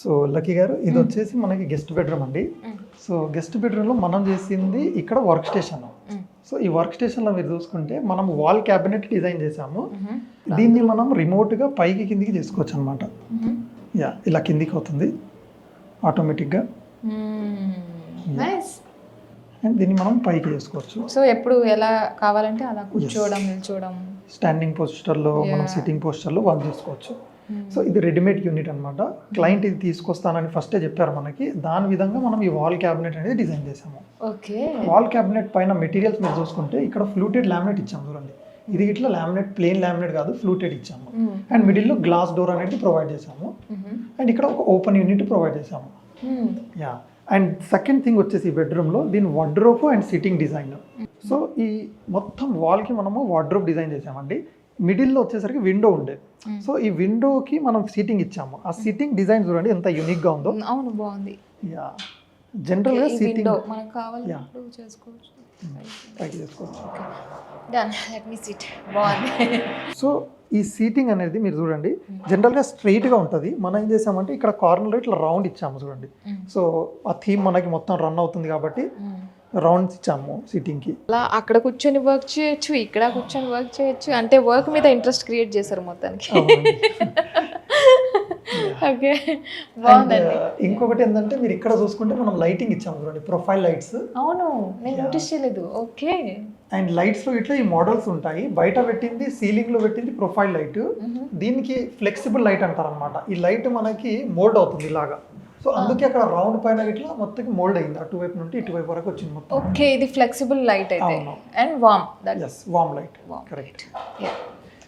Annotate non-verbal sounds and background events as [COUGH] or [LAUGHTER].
So lucky గారు ఇది వచ్చేసి మనకి గెస్ట్ బెడ్రూమ్ అండి. సో గెస్ట్ బెడ్రూమ్లో మనం చేసింది ఇక్కడ వర్క్ స్టేషన్ సో ఈ వర్క్ స్టేషన్లో మీరు చూసుకుంటే మనం వాల్ క్యాబినెట్ డిజైన్ చేసాము దీన్ని మనం రిమోట్గా పైకి కిందికి చేసుకోవచ్చు అనమాట యా ఇలా కిందికి అవుతుంది. ఆటోమేటిక్గా అండ్ దీన్ని మనం పైకి చేసుకోవచ్చు. సో ఎప్పుడు ఎలా కావాలంటే అలా కూర్చోవడం నిల్చోవడం. స్టాండింగ్ పోస్టర్లో మనం సిట్టింగ్ పోస్టర్లో వర్క్ చేసుకోవచ్చు. సో ఇది రెడీమేడ్ యూనిట్ అనమాట క్లయింట్ ఇది తీసుకొస్తానని ఫస్టే చెప్పారు మనకి. దాని విధంగా మనం ఈ వాల్ క్యాబినెట్ అనేది డిజైన్ చేసాము ఓకే. వాల్ క్యాబినెట్ పైన మెటీరియల్స్ మీరు చూసుకుంటే ఇక్కడ ఫ్లూటెడ్ లామినేట్ ఇచ్చాము చూడండి. ఇది ఇట్లా లామినేట్ ప్లెయిన్ లామినేట్ కాదు ఫ్లూటెడ్ ఇచ్చాము. అండ్ మిడిల్లో గ్లాస్ డోర్ అనేది ప్రొవైడ్ చేసాము అండ్ ఇక్కడ ఒక ఓపెన్ యూనిట్ ప్రొవైడ్ చేసాము యా అండ్ సెకండ్ థింగ్ వచ్చేసి ఈ బెడ్రూమ్లో దీని wardrobe and sitting design so ఈ మొత్తం వాల్కి మనము వార్డ్రోబ్ డిజైన్ చేసామండి మిడిల్లో వచ్చేసరికి విండో ఉండే. సో ఈ విండోకి మనం సీటింగ్ ఇచ్చాము. ఆ సీటింగ్ డిజైన్ చూడండి ఎంత యూనిక్గా ఉందో. అవును బాగుంది. యా. జనరల్గా ఈ సీటింగ్. మనకు కావాలన్నప్పుడు చేసుకోవచ్చు. పైకి చేసుకోవచ్చు. డన్ లెట్ మీ సిట్ బాగుంది. సో ఈ సీటింగ్ అనేది మీరు చూడండి జనరల్గా స్ట్రైట్గా ఉంటుంది. మనం ఏం చేసామంటే ఇక్కడ కార్నర్లో ఇట్లా రౌండ్ ఇచ్చాము చూడండి. సో ఆ థీమ్ మనకి మొత్తం రన్ అవుతుంది కాబట్టి రౌండ్స్ ఇచ్చాము సీటింగ్కి అలా అక్కడ కూర్చొని వర్క్ చేయొచ్చు ఇక్కడ కూర్చొని వర్క్ చేయొచ్చు అంటే వర్క్ మీద ఇంట్రెస్ట్ క్రియేట్ చేశారు మొత్తానికి. [LAUGHS] ఓకే. బాగుందండి. ఇంకొకటి ఏంటంటే మీరు ఇక్కడ చూసుకుంటే మనం లైటింగ్ ఇచ్చాము చూడండి ప్రొఫైల్ లైట్స్. అవును నేను నోటీస్ చేయలేదు. ఓకే. అండ్ లైట్స్లో ఇట్లా ఈ మోడల్స్ ఉంటాయి. బయట పెట్టింది సీలింగ్లో పెట్టింది ప్రొఫైల్ లైట్. దీనికి ఫ్లెక్సిబుల్ లైట్ అంటారు అనమాట ఈ లైట్ మనకి మోల్డ్ అవుతుంది ఇలాగా. సో అందుకే అక్కడ రౌండ్ పైన ఇట్లా మొత్తం మోల్డ్ అయింది. అటువైపు నుండి ఇటువైపు వరకు వచ్చింది మొత్తం. ఓకే ఇది ఫ్లెక్సిబుల్ లైట్ అయితే. And warm that's warm light correct yeah